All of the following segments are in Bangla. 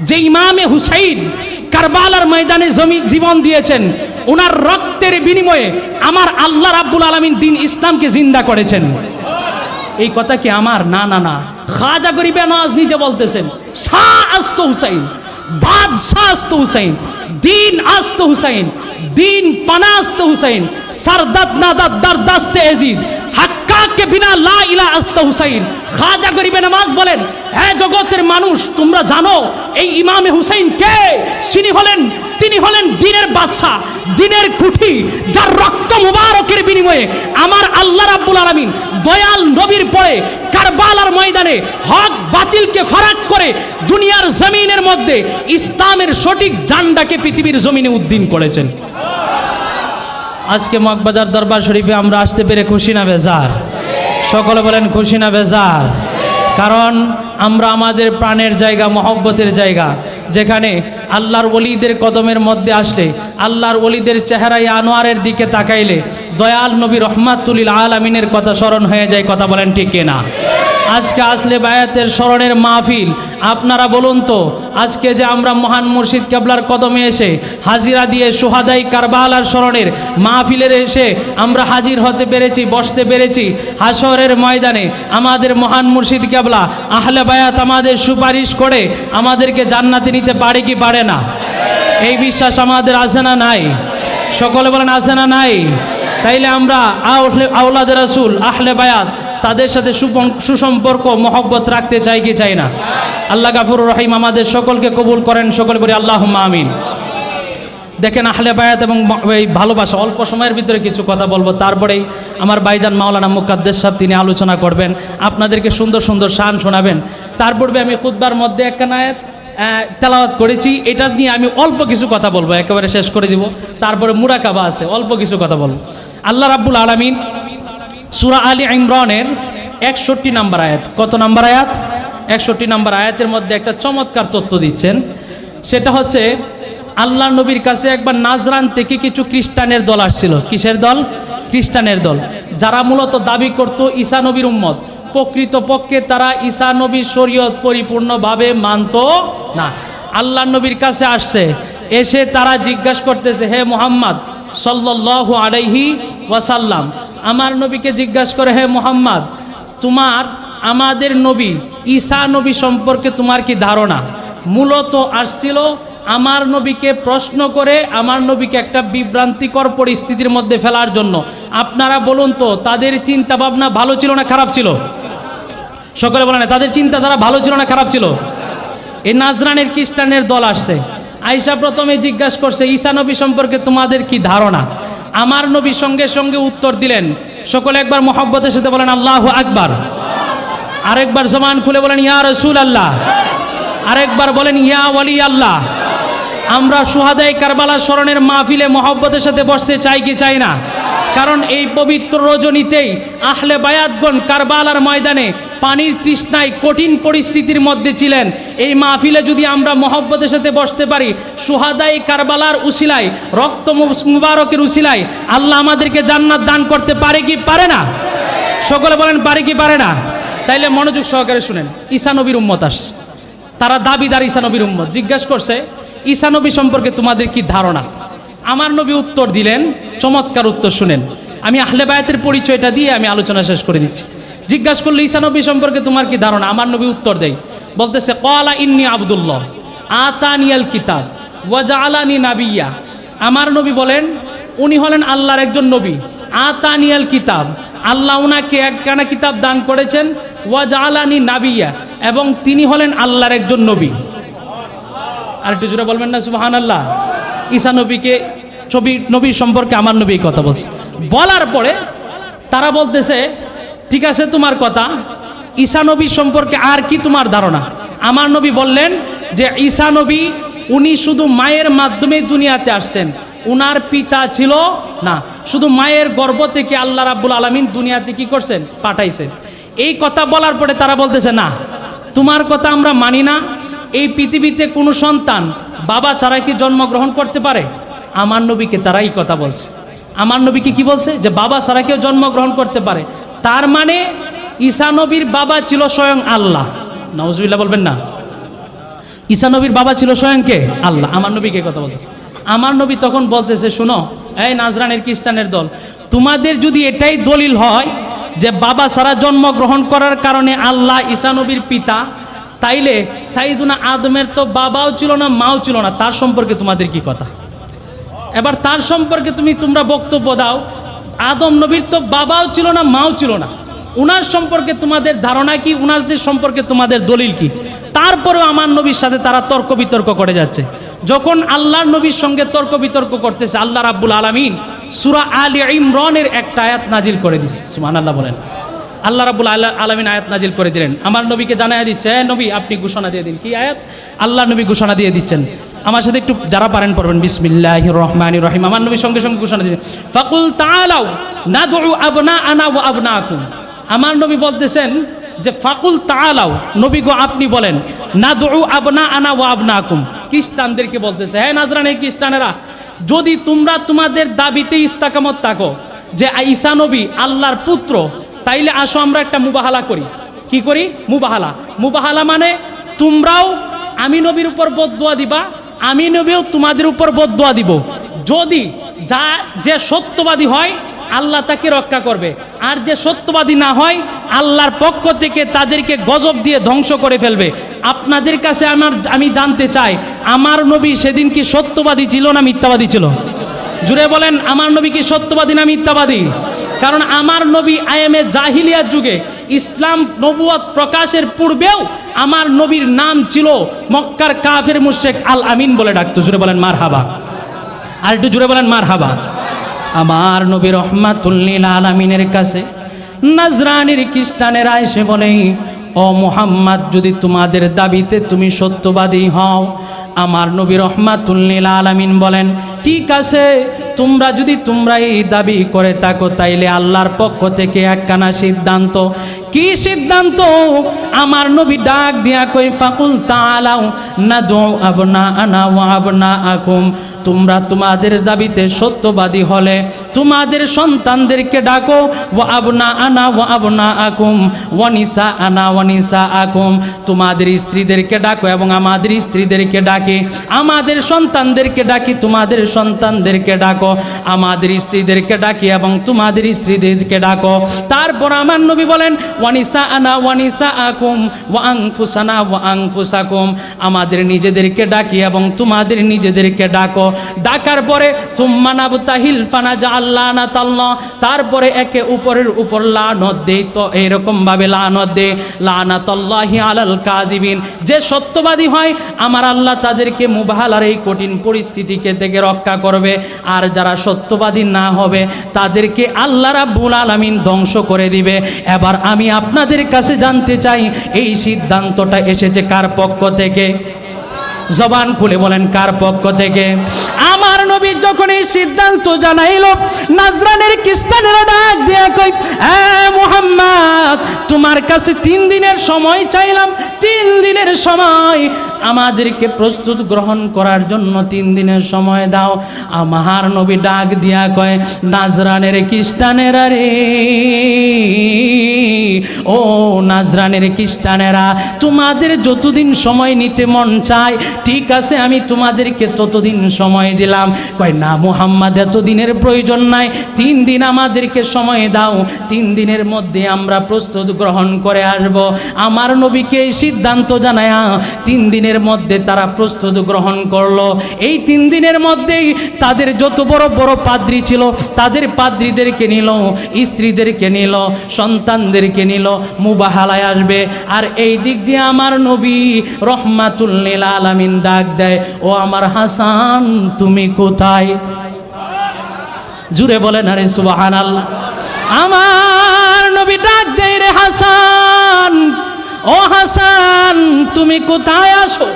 যে ইমামে হুসাইন কারবালার ময়দানে জমি জীবন দিয়েছেন ওনার রক্তের বিনিময়ে আমার আল্লাহ রাব্বুল আলমিন দিন ইসলামকে জিন্দা করেছেন। এই কথা কি আমার? না না না। খাজা গরিবে নওয়াজ নিজে বলতেছেন, শাহ আস্ত হুসাইন, বাদশাহ আস্ত হুসাইন, দিন আস্ত হুসাইন, দিন পানাস্ত হুসাইন, সারদাত, নাদাত, দারদাস্তে এজিদ হাক্কাকে বিনা লা ইলা আস্ত হুসাইন। খাজা গরিবে নামাজ বলেন হ্যাঁ জগতের মানুষ, তোমরা জানো, এই ইমামে হুসাইন কে? তিনি হলেন তিনি হলেন দিনের বাদশাহ, দিনের কুঠি, যার রক্ত মুবারকের বিনিময়ে আমার আল্লাহ রাব্বুল আলামিন দয়াল নবীর পরে কারবালার ময়দানে হক বাতিলকে ফারাক করে দুনিয়ার জমিনের মধ্যে ইসলামের সঠিক জান্ডাকে পৃথিবীর জমিনে উদ্দিন করেছেন। আজকে মগবাজার দরবার শরীফে আমরা আসতে পেরে খুশি না বেজার। সকলে বলেন খুশি না বেজার। কারণ আমরা আমাদের প্রাণের জায়গা, মহব্বতের জায়গা, যেখানে আল্লাহর ওলিদের কদমের মধ্যে আসলে, আল্লাহর ওলিদের চেহারায় আনোয়ারের দিকে তাকাইলে দয়াল নবী রহমাতুলিল আলমিনের কথা স্মরণ হয়ে যায়, কথা বলেন ঠিক না আজকে আসলে বায়াতের স্মরণের মাহফিল, আপনারা বলুন তো, আজকে যে আমরা মহান মুর্শিদ কেবলার কদমে এসে হাজিরা দিয়ে সোহাদাই কারবালার স্মরণের মাহফিলের এসে আমরা হাজির হতে পেরেছি, বসতে পেরেছি হাসরের ময়দানে আমাদের মহান মুর্শিদ কেবলা, আহলে বায়াত আমাদের সুপারিশ করে আমাদেরকে জান্নাতে নিতে পারে কি পারে না? এই বিশ্বাস আমাদের আছে না নাই। সকলে বলেন আছে না নাই। তাইলে আমরা আউলে- আওলাদ রাসুল, আহলে বায়াত, তাদের সাথে সুসম্পর্ক, মহব্বত রাখতে চাই কি চাই না? আল্লাহ গাফুর রহিম আমাদের সকলকে কবুল করেন, সকলে বলি আল্লাহ আমিন। দেখেন আহলে বায়াত এবং এই ভালোবাসা, অল্প সময়ের ভিতরে কিছু কথা বলব। তারপরেই আমার ভাইজান মাওলানা মুকাদ্দেস সাহেব, তিনি আলোচনা করবেন। আপনাদেরকে সুন্দর সুন্দর শান শোনাবেন। তার পূর্বে আমি খুদ্বার মধ্যে একটা নায়াত তেলাওয়াত করেছি। এটা নিয়ে আমি অল্প কিছু কথা বলব, একেবারে শেষ করে দিব। তারপরে মুরাকাবা আছে, অল্প কিছু কথা বলব। আল্লাহ রাব্বুল আলামিন সুরা আলী ইমরানের একষট্টি নাম্বার আয়াত, কত নাম্বার আয়াত? একষট্টি নাম্বার আয়াতের মধ্যে একটা চমৎকার তথ্য দিচ্ছেন। সেটা হচ্ছে, আল্লাহ নবীর কাছে একবার নাজরান থেকে কিছু খ্রিস্টানের দল আসছিল। কিসের দল? খ্রিস্টানের দল। যারা মূলত দাবি করত ঈসা নবীর উম্মত। প্রকৃত পক্ষে তারা ঈসা নবীর শরীয়ত পরিপূর্ণভাবে মানত না। আল্লাহ নবীর কাছে আসছে, এসে তারা জিজ্ঞাসা করতেছে, হে মোহাম্মদ, সাল্লাল্লাহু আলাইহি ওয়াসাল্লাম, আমার নবীকে জিজ্ঞাসা করে, হে মোহাম্মদ, তোমার, আমাদের নবী, ঈসা নবী সম্পর্কে তোমার কি ধারণা? মূলত আসছিল আমার নবীকে প্রশ্ন করে আমার নবীকে একটা বিভ্রান্তিকর পরিস্থিতির মধ্যে ফেলার জন্য। আপনারা বলুন তো, তাদের চিন্তা ভাবনা ভালো ছিল না খারাপ ছিল? সকলে বলে না তাদের চিন্তাধারা ভালো ছিল না খারাপ ছিল? এই নাজরানের খ্রিস্টানের দল আসছে। আইসা প্রথমে জিজ্ঞাসা করছে, ঈসা নবী সম্পর্কে তোমাদের কি ধারণা? আমার নবী সঙ্গে সঙ্গে উত্তর দিলেন, সকলে একবার মোহব্বতের সাথে বলেন, আল্লাহ আকবার। আরেকবার জমান খুলে বলেন, ইয়া রসুল আল্লাহ আরেকবার বলেন, ইয়া ওয়ালি আল্লাহ আমরা সুহাদাই কারবালা স্মরণের মাহফিলে মহব্বতের সাথে বসতে চাই কি চাই না? কারণ এই পবিত্র রজনীতেই আহলে বায়াতগণ কারবালার ময়দানে পানির তৃষ্ণায় কঠিন পরিস্থিতির মধ্যে ছিলেন। এই মাহফিলে যদি আমরা মহব্বতের সাথে বসতে পারি সুহাদাই কারবালার উসিলায়, রক্ত মুবারকের উসিলায় আল্লাহ আমাদেরকে জান্নাত দান করতে পারে কি পারে না? সকলে বলেন, পারে কি পারে না? তাইলে মনোযোগ সহকারে শুনেন ঈশানবীর উম্মত আসছে। তারা দাবিদার ঈশানবীর উম্মত। জিজ্ঞাসা করছে ঈশানবী সম্পর্কে তোমাদের কি ধারণা? আমার নবী উত্তর দিলেন, চমৎকার উত্তর শুনেন। আমি আহলে বায়াতের পরিচয়টা দিয়ে আমি আলোচনা শেষ করে দিচ্ছি। জিজ্ঞাসা করল ঈশানবী সম্পর্কে তোমার কি ধারণা? আমার নবী উত্তর দেয়, বলতেছে কলা ইন্নি আবদুল্লাহ আতানিয়াল কিতাব ওয়াজা আলানি নাবিয়া। আমার নবী বলেন, উনি হলেন আল্লাহর একজন নবী আতানিয়াল কিতাব। আল্লাহ উনাকে একখানা কিতাব দান করেছেন ওয়াজা আলানি নাবিয়া, এবং তিনি হলেন আল্লাহর একজন নবী। আর একটু জোরে বলবেন না সুবাহান আল্লাহ ঈসা নবীকে, ছবি নবী সম্পর্কে আমার নবী কথা বলছে। বলার পরে তারা বলতেছে, ঠিক আছে তোমার কথা, ঈসা নবী সম্পর্কে আর কি তোমার ধারণা? আমার নবী বললেন যে, ঈসা নবী, উনি শুধু মায়ের মাধ্যমে দুনিয়াতে আসছেন। উনার পিতা ছিল না, শুধু মায়ের গর্ভ থেকে আল্লাহ রাব্বুল আলমিন দুনিয়াতে কি করছেন? পাঠাইছেন। এই কথা বলার পরে তারা বলতেছে, না, তোমার কথা আমরা মানি না। এই পৃথিবীতে কোনো সন্তান বাবা ছাড়া কি জন্মগ্রহণ করতে পারে? আমার নবীকে তারাই কথা বলছে। আমার নবীকে কি বলছে? যে বাবা ছাড়া কেউ জন্মগ্রহণ করতে পারে। তার মানে ঈসা নবীর বাবা ছিল স্বয়ং আল্লাহ। নওয়াজবিল্লাহ বলবেন না। ঈসা নবীর বাবা ছিল স্বয়ং কে? আল্লাহ। আমার নবীকে কথা বলতেছে? আমার নবী তখন বলতেছে, শোনো, এই নাজরানের খ্রিস্টানের দল, তোমাদের যদি এটাই দলিল হয় যে বাবা সারা জন্মগ্রহণ করার কারণে আল্লাহ ঈসা নবীর পিতা তাইলে সাইদুনা আদমের তো বাবাও ছিল না, মাও ছিল না। তার সম্পর্কে তোমাদের কি কথা? এবার তার সম্পর্কে তুমি তোমরা বক্তব্য দাও। আদম নবীর তো বাবাও ছিল না, মাও ছিল না। উনার সম্পর্কে তোমাদের ধারণা কি? উনাদের সম্পর্কে তোমাদের দলিল কি? তারপরেও আমার নবীর সাথে তারা তর্ক বিতর্ক করে যাচ্ছে। যখন আল্লাহর নবীর সঙ্গে তর্ক বিতর্ক করতেছে, আল্লাহ রাব্বুল আলামিন সুরা আলী ইমরনের একটা আয়াত নাজিল করে দিছে। সুবহানাল্লাহ বলেন। আল্লাহ রাবুল আল্লাহ আলমিন আয়াত নাজিল করে দিলেন। আমার নবীকে জানাই দিচ্ছে হ্যাঁ নবী, আপনি ঘোষণা দিয়ে দিন। কি আয়াত? আল্লাহ নবী ঘোষণা দিয়ে দিচ্ছেন। আমার সাথে একটু যারা পারেন পড়বেন। বিসমিল্লাহ রহমান রহিম। আমার নবী সঙ্গে সঙ্গে ঘোষণা দিয়ে ফাকুল তালাও না দৌ আবনা আনা ও আবনা আকুম আমার নবী বলতেছেন যে, ফাকুল তালাও নবী গো, আপনি বলেন না দৌ আবনা আনা ও আবনা আকুম খ্রিস্টানদেরকে বলতেছে হ্যাঁ নাজরানের খ্রিস্টানেরা, যদি তোমরা তোমাদের দাবিতে ইস্তাকামত থাকো যে, ঈসা নবী আল্লাহর পুত্র তাইলে আসো আমরা একটা মুবাহালা করি। কি করি? মুবাহালা। মুবাহালা মানে তোমরাও আমি নবীর উপর বদুয়া দিবা, আমি নবীও তোমাদের উপর বদুয়া দিব। যদি যা, যে সত্যবাদী হয়, আল্লাহ তাকে রক্ষা করবে। আর যে সত্যবাদী না হয়, আল্লাহর পক্ষ থেকে তাদেরকে গজব দিয়ে ধ্বংস করে ফেলবে। আপনাদের কাছে আমার, আমি জানতে চাই, আমার নবী সেদিন কি সত্যবাদী ছিল না মিথ্যাবাদী ছিল? জুড়ে বলেন, আমার নবী কি সত্যবাদী না মিথ্যাবাদী? কারণ আমার নবী আইএমএ জাহিলিয়ার যুগে ইসলাম নবুয়ত প্রকাশের পূর্বেও আমার নবীর নাম ছিল মক্কার কাফের মুশেক আল আমিন বলে ডাকতো। জুড়ে বলেন মার হাবা আর একটু জুড়ে বলেন মার হাবা আমার নবী রহমাতুল্লিল আলামিনের কাছে নাজরানির খ্রিস্টানেরা এসে বলে, ও মোহাম্মদ, যদি তোমাদের দাবিতে তুমি সত্যবাদী হও, আমার নবী রহমাতুল্লিল আলামিন বলেন, ঠিক আছে তোমরা যদি তোমরা এই দাবি করে থাকো তাইলে আল্লাহর পক্ষ থেকে একখানা সিদ্ধান্ত কি সিদ্ধান্ত? আমার নবী ডাক দিয়া কই ফাকুল তালাও না দো আবনা আনা ওয়া আবনা আকুম তোমরা তোমাদের দাবিতে সত্যবাদী হলে তোমাদের সন্তানদেরকে ডাকো ও আবনা আনা ও আবনা আকুম ওয়ানিসা আনা ওয়ানিসা আকুম তোমাদের স্ত্রীদেরকে ডাকো এবং আমাদের স্ত্রীদেরকে ডাকি, আমাদের সন্তানদেরকে ডাকি, তোমাদের সন্তানদেরকে ডাকো, আমাদের স্ত্রীদেরকে ডাকি এবং তোমাদের স্ত্রীদেরকে ডাকো। তারপর আমার নবী বলেন ওয়ানিসা ওয়ানিসা আকুম আমাদের নিজেদেরকে ডাকি এবং তোমাদের নিজেদেরকে ডাকো। ডাকার পরে সুম্মানাবু তাহিল ফানা যা আল্লাহ না তাল্লাহ তারপরে একে উপরের উপর লানত দেই তো এইরকম ভাবে লানত দে লানাতাল্লাহি আলাল কাদিবিন যে সত্যবাদী হয়, আমার আল্লাহ তাদেরকে মুবাহালার এই কঠিন পরিস্থিতিকে থেকে রক্ষা করবে। আর যারা সত্যবাদী না হবে, তাদেরকে আল্লাহ রাব্বুল আলামিন ধ্বংস করে দিবে। এবার আমি আপনাদের কাছে জানতে চাই, এই সিদ্ধান্তটা এসেছে কার পক্ষ থেকে? জবান খুলে বলেন, কার পক্ষ থেকে? নবী যখন এই সিদ্ধান্ত জানাইল, নাজরানের খ্রিস্টানেরা ডাক দিয়া কই হ্যাঁ মোহাম্মদ, তোমার কাছে তিন দিনের সময় চাইলাম, তিন দিনের সময় আমাদেরকে প্রস্তুত গ্রহণ করার জন্য তিন দিনের সময় দাও। আমার নবী ডাক দিয়া কয়, নাজরানের খ্রিস্টানেরা রে, ও নাজরানের খ্রিস্টানেরা তোমাদের যতদিন সময় নিতে মন চায়, ঠিক আছে, আমি তোমাদেরকে ততদিন সময় দিলাম। কয়, না মুহাম্মদ, এতদিনের প্রয়োজন নাই। তিন দিন আমাদেরকে সময় দাও। তিন দিনের মধ্যে আমরা প্রস্তুত গ্রহণ করে আসব। আমার নবীকে এই সিদ্ধান্ত জানায়া তিন দিনের মধ্যে তারা প্রস্তুত গ্রহণ করল। এই তিন দিনের মধ্যেই তাদের যত বড় বড় পাদ্রি ছিল, তাদের পাদ্রিদেরকে নিল, স্ত্রীদেরকে নিল, সন্তানদেরকে নিল, মুবাহালায় আসবে। আর এই দিক দিয়ে আমার নবী রহমাতুল্লিল আলামিন ডাক দেয়, ও আমার হাসান, তুমি কোথায়? জুড়ে বলেন, আরে সুবাহান আমার নবী ডাক দেয় রে হাসান। ও হাসান, তুমি কোথায় আসো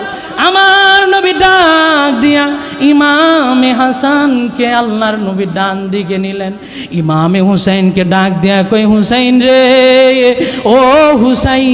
আমার নবী ডাক দিয়া ইমামে হাসানকে আল্লাহর নবী ডান দিকে নিলেন। ইমামে হুসাইনকে ডাক দিয়া কই হুসাইন রে, ও হুসাইন,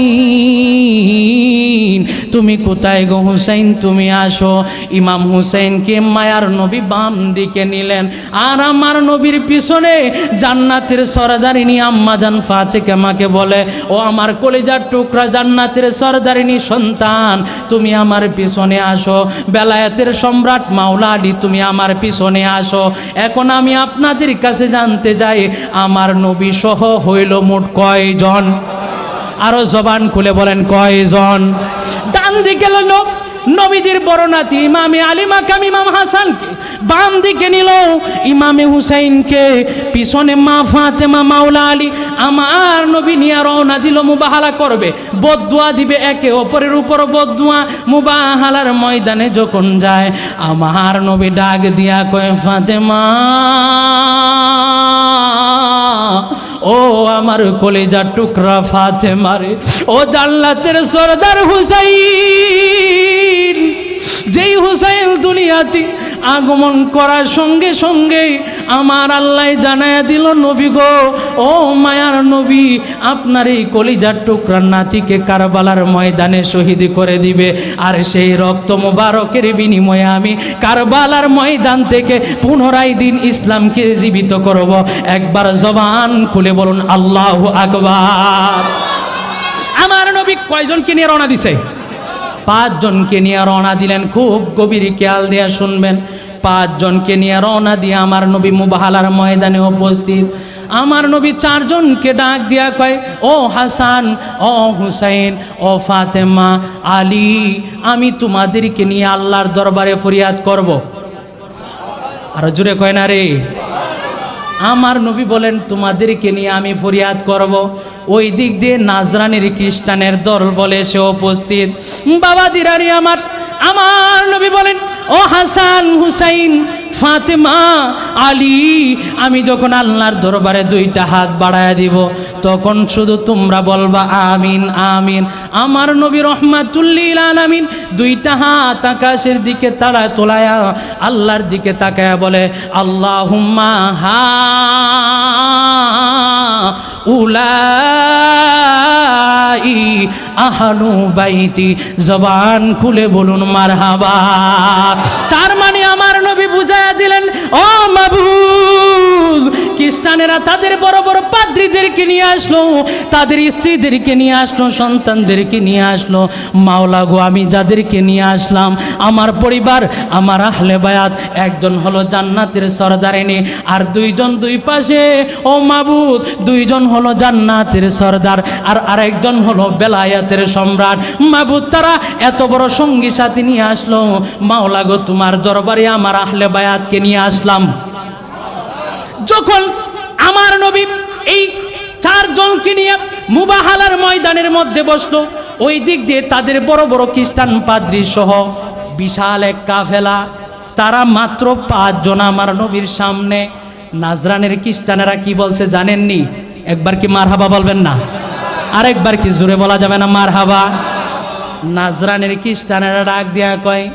তুমি কোথায় গো হুসাইন? তুমি আসো। ইমাম হুসাইনকে মায়ার নবী বাম দিকে নিলেন। আর আমার নবীর পিছনে জান্নাতের সরদারিনী আম্মা জান ফাতেকে আমাকে বলে, ও আমার কলিজার টুকরা জান্নাতের সরদারিনী সন্তান, তুমি আমার পিছনে আসো। বেলায়েতের সম্রাট মাওলা আলী তুমি আমার পিছনে আসো। এখন আমি আপনাদের কাছে জানতে যাই, আমার নবী সহ হইল মোট কয়জন? আরও জবান খুলে বলেন, কয়জন? ডান দিকে নবীজির বড় নাতি, ইমামে আলিমা কামিমাম হাসানকে। বাম দিকে নিল ইমামে হুসাইনকে, পিছনে মা ফাতেমা, মাওলা আলী। আমার নবী নিয়ে রওনা দিল, মুবাহালা করবে। বদুয়া দিবে একে অপরের উপর বদুয়া। মুবাহালার ময়দানে যখন যায়, আমার নবী ডাক দিয়া কয়, ফাতেমা, ও আমার কলেজার টুকরা ফাতে মারে ও জান্নাতের সরদার হুসাইন, যেই হুসাইন দুনিয়াতে আগমন করার সঙ্গে সঙ্গে আমার আল্লাহ জানায়া দিল, নবী গো, ও মায়ার নবী, আপনার এই কলিজার টুকরার নাতিকে কারবালার ময়দানে শহীদ করে দিবে। আর সেই রক্ত মোবারকের বিনিময়ে আমি কারবালার ময়দান থেকে পুনরায় দিন ইসলামকে জীবিত করব। একবার জবান খুলে বলুন, আল্লাহ আকবার। আমার নবী কয়জনকে নিয়ে রওনা দিছে? পাঁচজনকে নিয়ে রওনা দিলেন। খুব গভীর খেয়াল দিয়ে শুনবেন। পাঁচজনকে নিয়ে রওনা দিয়ে আমার নবী মুবাহালার ময়দানে উপস্থিত আমার নবী চারজনকে ডাক দিয়া কয়, ও হাসান, ও হুসাইন, ও ফাতেমা, আলী, আমি তোমাদেরকে নিয়ে আল্লাহর দরবারে ফরিয়াদ করব। আরও জুড়ে কয় না রে আমার নবী বলেন, তোমাদেরকে নিয়ে আমি ফরিয়াদ করব। ওই দিক দিয়ে নাজরানের খ্রিস্টানের দল বলে সে উপস্থিত বাবা দিরারি আমার আমার নবী বলেন ও হাসান হুসাইন, ফাতেমা, আলী, আমি যখন আল্লাহর দরবারে দুইটা হাত বাড়ায় দিব, তখন শুধু তোমরা বলবা, আমিন আমিন। আমার নবী রহমাতুল্লিল আলামিন দুইটা হাত আকাশের দিকে তারা তোলায়া, আল্লাহর দিকে তাকায়া বলে আল্লাহ হুম্মা হা উলাই আহানু বাইতি, জবান খুলে বলুন মারহাবা। তার মানে আমার নবী বুঝাইয়া দিলেন, ও মাবুদ খ্রিস্টানেরা তাদের বড় বড় পাদ্রীদেরকে নিয়ে আসলো, তাদের স্ত্রীদেরকে নিয়ে আসলো, সন্তানদেরকে নিয়ে আসলো। মাওলা গো, আমি যাদেরকে নিয়ে আসলাম, আমার পরিবার, আমার আহলে বায়াত, একজন হলো জান্নাতের সরদারিনী আর দুইজন দুই পাশে, ও মাবুদ, দুইজন হলো জান্নাতের সরদার আর আরেকজন হলো বেলায়াতের সম্রাট। মাবুদ, তারা এত বড় সঙ্গী সাথী নিয়ে আসলো। মাওলা গো, তোমার দরবারে আমার আহলে বায়াতকে নিয়ে আসলাম। যখন আমার নবী এই চারজনকে নিয়ে মুবাহালার ময়দানের মধ্যে বসল। ওই দিক দিয়ে তাদের বড় বড় খ্রিস্টান পাদ্রী সহ বিশাল এক কাফেলা। তারা মাত্র পাঁচজন আমার নবীর সামনে। নাজরানের খ্রিস্টানেরা কি বলছে জানেননি? একবার কি মারহাবা বলবেন না? আরেকবার কি জোরে বলা যাবে না মারহাবা? নাজরানের খ্রিস্টানেরা ডাক দিয়া কয়,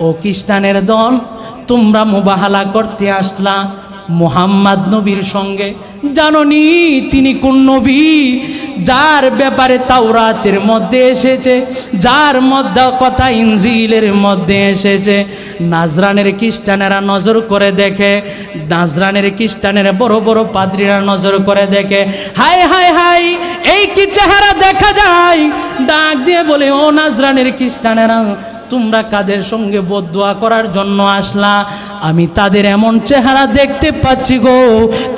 ও খ্রিস্টানের দল, তোমরা মুবাহালা করতে আসলা মুহাম্মদ নবীর সঙ্গে। জাননি তিনি কোন নবী? যার ব্যাপারে তাওরাতের মধ্যে এসেছে, যার মধ্যে কথা ইনজিলের মধ্যে এসেছে। নাজরানের খ্রিস্টানেরা নজর করে দেখে, নাজরানের খ্রিস্টানের বড় বড় পাদ্রীরা নজর করে দেখে। হাই হাই হাই এই কি চেহারা দেখা যায়? ডাক দিয়ে বলে, ও নাজরানের খ্রিস্টানেরা তোমরা কাদের সঙ্গে বদুয়া করার জন্য আসলা? আমি তাদের এমন চেহারা দেখতে পাচ্ছি গো।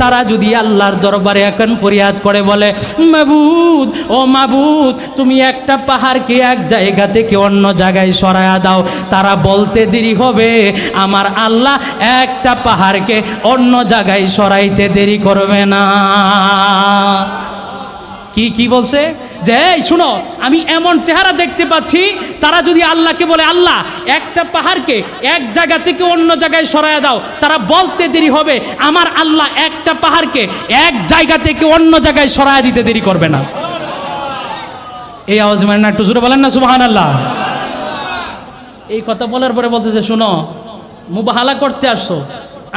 তারা যদি আল্লাহর দরবারে এখন ফরিয়াদ করে বলে, মাবুদ, ও মাবুদ, তুমি একটা পাহাড়কে এক জায়গা থেকে অন্য জায়গায় সরায়া দাও। তারা বলতে দেরি হবে, আমার আল্লাহ একটা পাহাড়কে অন্য জায়গায় সরাইতে দেরি করবে না। কি কি বলছে? যে, এই, শুনো, আমি এমন চেহারা দেখতে পাচ্ছি, তারা যদি আল্লাহকে বলে, আল্লাহ, একটা পাহাড়কে এক জায়গা থেকে অন্য জায়গায় সরায় দাও, তারা বলতে দেরি হবে, আমার আল্লাহ একটা পাহাড়কে এক জায়গা থেকে অন্য জায়গায় সরায় দিতে দেরি করবে না। এই আওয়াজ মানে না, একটু জোরে বলেন না সুবাহান আল্লাহ এই কথা বলার পরে বলতেছে, শোনো, মুবাহালা করতে আসছো।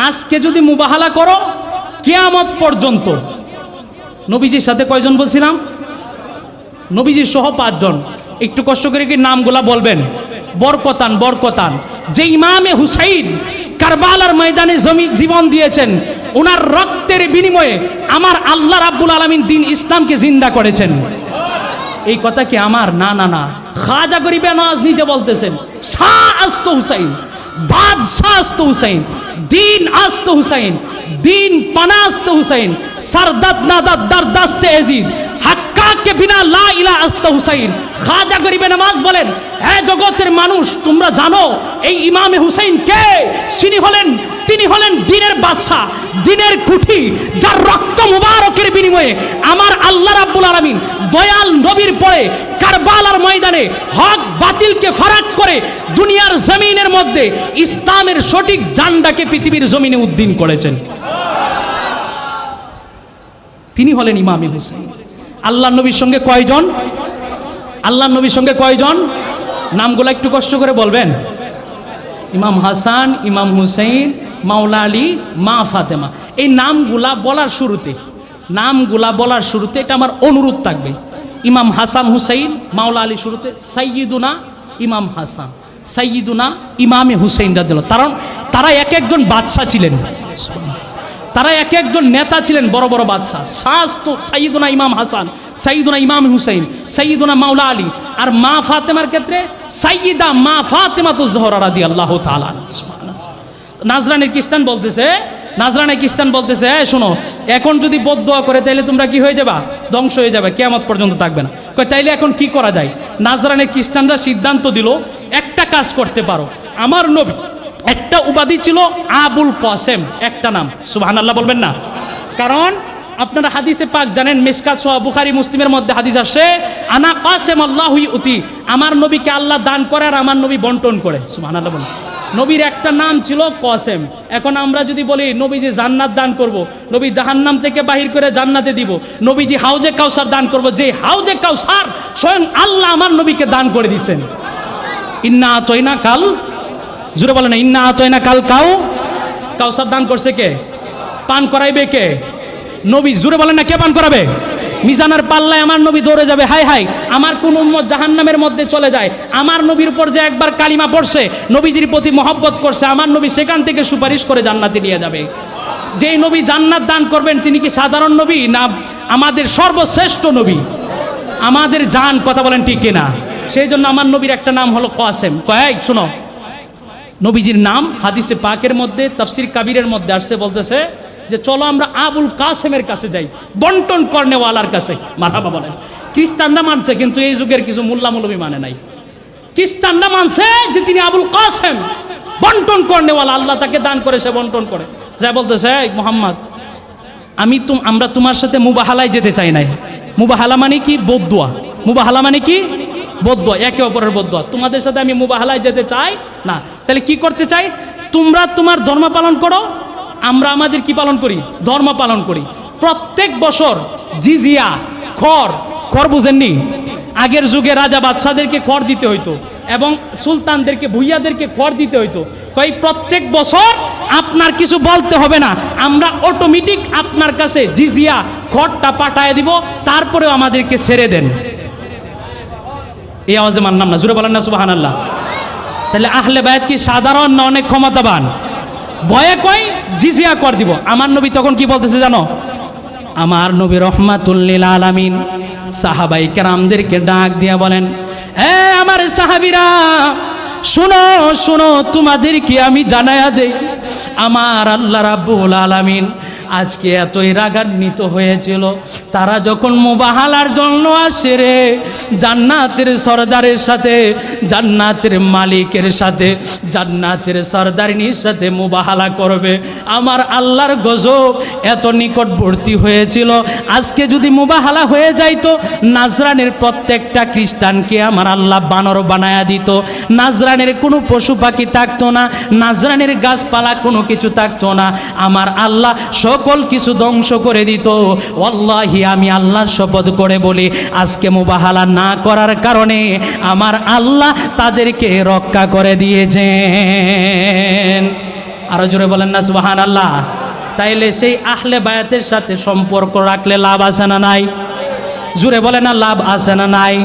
আজকে যদি মুবাহালা করো, কেয়ামত পর্যন্ত নবীজির সাথে কয়জন বলছিলাম? নবীজির সহ পাঁচজন। একটু কষ্ট করে কি নামগুলা বলবেন? বরকতান বরকতান। যে ইমামে হুসাইন কারবালার ময়দানে জমি জীবন দিয়েছেন, ওনার রক্তের বিনিময়ে আমার আল্লাহ রাব্বুল আলমিন দিন ইসলামকে জিন্দা করেছেন। এই কথা কি আমার? না না না। খাজা গরিবে নওয়াজ নিজে বলতেছেন। শাহ আস্ত হুসাইন। বাদশাহ আস্ত হুসাইন দিন আস্ত হুসাইন দিন পানাস্ত হুসাইন সারদাত নাদাত দারদাস্তে এজিদ হাক্কাকে বিনা লা ইলা আস্ত হুসাইন খাজা গরিবে নামাজ বলেন হ্যাঁ জগতের মানুষ তোমরা জানো এই ইমামে হুসাইন কে তিনি হলেন তিনি হলেন দিনের বাদশাহ দিনের কুঠি যার রক্ত মুবারকের বিনিময়ে আমার আল্লাহ রাব্বুল আলামিন দয়াল নবীর পরে কারবালার ময়দানে হক বাতিলকে ফারাক করে দুনিয়ার জমিনের মধ্যে ইসলামের সঠিক জান্ডাকে পৃথিবীর জমিনে উদ্দিন করেছেন। তিনি হলেন ইমামে হুসাইন। আল্লাহ নবীর সঙ্গে কয়জন? আল্লাহ নবীর সঙ্গে কয়জন? নামগুলো একটু কষ্ট করে বলবেন। ইমাম হাসান, ইমাম হুসাইন, মাওলা আলী, মা ফাতেমা। এই নামগুলা বলার শুরুতে নামগুলা বলার শুরুতে এটা আমার অনুরোধ থাকবে। ইমাম হাসান হুসাইন, মাওলা আলী শুরুতে সাইয়িদুনা ইমাম হাসান সাইয়িদুনা ইমামে হুসাইন রাদিল কারণ তারা এক একজন বাদশাহ ছিলেন। তারা এক একজন নেতা ছিলেন, বড় বড় বাদশাহ। শাহ তো সাইয়দুনা ইমাম হাসান সাইয়দুনা ইমাম হুসাইন সাইয়দুনা মাওলা আলী আর মা ফাতেমার ক্ষেত্রে সাইয়িদা মা ফাতেমা তো জহরা রাদি আল্লাহ তাআলা নাজরানের খ্রিস্টান বলতেছে? নাজরানের খ্রিস্টান বলতেছে হ্যাঁ শোনো, এখন যদি বদুয়া করে তাইলে তোমরা কি হয়ে যাবা? ধ্বংস হয়ে যাবে, কেয়ামত পর্যন্ত থাকবে না। তাইলে এখন কি করা যায়? নাজরানের খ্রিস্টানরা সিদ্ধান্ত দিল, একটা কাজ করতে পারো। আমার নবী, একটা উপাধি ছিল আবুল কসেম, একটা নাম। সুবহান আল্লাহ বলবেন না? কারণ আপনারা হাদিসে পাক জানেন, মিসকাত সোয়া বুখারি, মুসলিমের মধ্যে হাদিস আসে আনা কাসেম আল্লাহুই উতি আমার নবীকে আল্লাহ দান করে আর আমার নবী বন্টন করে। সুবহান আল্লাহ বলেন। নবীর একটা নাম ছিল কসেম। এখন আমরা যদি বলি নবীজি জান্নাত দান করব। নবী জাহান্নাম থেকে বাহির করে জান্নাতে দিব নবীজি হাউজে কাউসার দান করব, যে হাউজে কাউসার স্বয়ং আল্লাহ আমার নবীকে দান করে দিছেন ইন্না আতইনা কাল জুড়ে বলে না ইন্না আতইনা কাল কাউ, কাউসার দান করছে কে? পান করাইবে কে? নবী জুড়ে বলেন না, কে পান করাবে? মিজানের পাল্লায় আমার নবী দৌড়ে যাবে, হাই হাই। আমার কোন উম্মত জাহান্নামের মধ্যে চলে যায়। আমার নবীর উপর যে একবার কালিমা পড়ছে, নবীজির প্রতি মহব্বত করছে, আমার নবী সেখান থেকে সুপারিশ করে জান্নাতে নিয়ে যাবে। যেই নবী জান্নাত দান করবেন, তিনি কি সাধারণ নবী না আমাদের সর্বশ্রেষ্ঠ নবী? আমাদের জান কথা বলেন ঠিক কিনা? সেই জন্য আমার নবীর একটা নাম হলো কাসেম। কয়েক, শোনো। নবীজির নাম হাদিসে পাকের মধ্যে, তফসির কাবিরের মধ্যে আসছে, বলতেছে যে চলো আমরা আবুল কাসেমের কাছে যাই, বন্টন কর্নেওয়ালার কাছে। মারাবা বলেন, খ্রিস্টানরা মানছে কিন্তু এই যুগের কিছু মোল্লা মৌলবী মানে নাই। খ্রিস্টানরা মানছে যে তিনি আবুল কাসেম। বন্টন কর্নেওয়ালা, আল্লাহ তাকে দান করে, সে বন্টন করে। যা বলতেছে, "এই মোহাম্মদ, আমি তুম, আমরা তোমার সাথে মুবাহালায় যেতে চাই নাই। মুবাহালা মানে কি? বদুয়া মুবাহালা মানে কি? বদুয়া একে অপরের বদুয়া তোমাদের সাথে আমি মুবাহালায় যেতে চাই না। তাহলে কি করতে চাই? তোমরা তোমার ধর্ম পালন করো আমরা আমাদের কি পালন করি? ধর্ম পালন করি। প্রত্যেক বছর জিজিয়া খর খর বুঝেননি? আগের যুগে রাজা বাদশাদেরকে খর দিতে হইতো এবং সুলতানদেরকে, ভুইয়াদেরকে খর দিতে হইতো। কই, প্রত্যেক বছর আপনার কিছু বলতে হবে না। আমরা অটোমেটিক আপনার কাছে জিজিয়া, খড়টা পাঠায় দিব, তারপরেও আমাদেরকে ছেড়ে দেন। এই আওয়াজে মানলাম না জুড়ে বলেন না সুবাহান আল্লাহ তাহলে আহলে বায়াত কি সাধারণ না অনেক ক্ষমতাবান? ভয়ে কয়, জিজিয়া কর দিব। আমার নবী তখন কি বলতেছে জানো? আমার নবী রহমাতুল্লিল আলামিন সাহাবাই কেরামদেরকে ডাক দিয়া বলেন, এ আমার সাহাবিরা, শুনো শুনো, তোমাদেরকে আমি জানায়া দেই, আমার আল্লাহ রাব্বুল আলামিন আজকে এতই রাগান্বিত হয়েছিল। তারা যখন মোবাহালার জন্য আসে রে, জান্নাতের সর্দারের সাথে, জান্নাতের মালিকের সাথে, জান্নাতের সর্দারিনীর সাথে মোবাহালা করবে। আমার আল্লাহর গজব এত নিকটবর্তী হয়েছিল। আজকে যদি মোবাহালা হয়ে যাইতো, নাজরানের প্রত্যেকটা খ্রিস্টানকে আমার আল্লাহ বানর বানায়া দিত। নাজরানের কোনো পশু পাখি থাকতো না, নাজরানের গাছপালা কোনো কিছু থাকতো না। আমার আল্লাহ সব সকল কিছু ধ্বংস করে দিত। ওয়াল্লাহি, আমি আল্লাহর শপথ করে বলি, আজকে মুবাহালা না করার কারণে আমার আল্লাহ তাদেরকে রক্ষা করে দিয়েছেন। আরও জোরে বলেন না সুবাহান আল্লাহ তাইলে সেই আহলে বায়াতের সাথে সম্পর্ক রাখলে লাভ আছে না নাই? জুড়ে বলে না, লাভ আছে না নাই?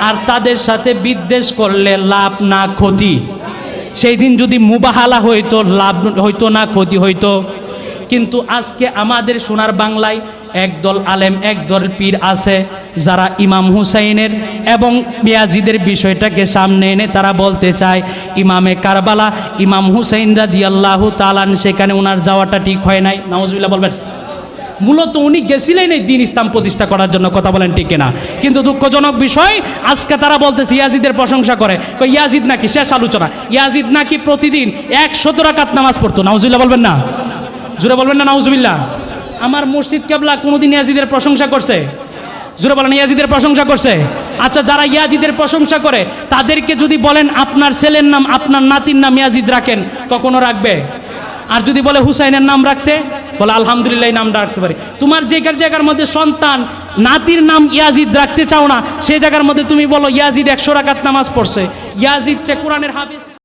আর তাদের সাথে বিদ্বেষ করলে লাভ না ক্ষতি। সেই দিন যদি মুবাহালা হইতো, লাভ হইতো না, ক্ষতি হইতো। কিন্তু আজকে আমাদের সোনার বাংলায় একদল আলেম, একদল পীর আছে যারা ইমাম হুসাইনের এবং মিয়াজিদের বিষয়টাকে সামনে এনে তারা বলতে চায়, ইমামে কারবালা, ইমাম হুসাইন রাজি আল্লাহ তালান সেখানে ওনার যাওয়াটা ঠিক হয় নাই। নাউজবিল্লাহ বলবেন। মূলত উনি গেছিলেন এই দিন ইসলাম প্রতিষ্ঠা করার জন্য, কথা বলেন ঠিক না কিন্তু দুঃখজনক বিষয়, আজকে তারা বলতেছে ইয়াজিদের প্রশংসা করে। ইয়াজিদ নাকি? শেষ আলোচনা। ইয়াজিদ নাকি প্রতিদিন এক রাকাত নামাজ পড়তো। নাউজুবিল্লাহ বলবেন না। জুড়ে বলবেন না, নাউজুবিল্লাহ। আমার মসজিদ কেবলা কোনোদিন ইয়াজিদের প্রশংসা করছে? জুড়ে বলেন, ইয়াজিদের প্রশংসা করছে? আচ্ছা যারা ইয়াজিদের প্রশংসা করে, তাদেরকে যদি বলেন আপনার ছেলের নাম, আপনার নাতির নাম ইয়াজিদ রাখেন, কখনো রাখবে? আর যদি বলে হুসাইনের নাম রাখতে, বলে আলহামদুলিল্লাহ নামটা রাখতে পারি। তোমার যে জায়গার মধ্যে সন্তান, নাতির নাম ইয়াজিদ রাখতে চাও না সেই জায়গার মধ্যে তুমি বলো, ইয়াজিদ একশো রাকাত নামাজ পড়ছে। ইয়াজিদ সে কোরআনের হাফিজ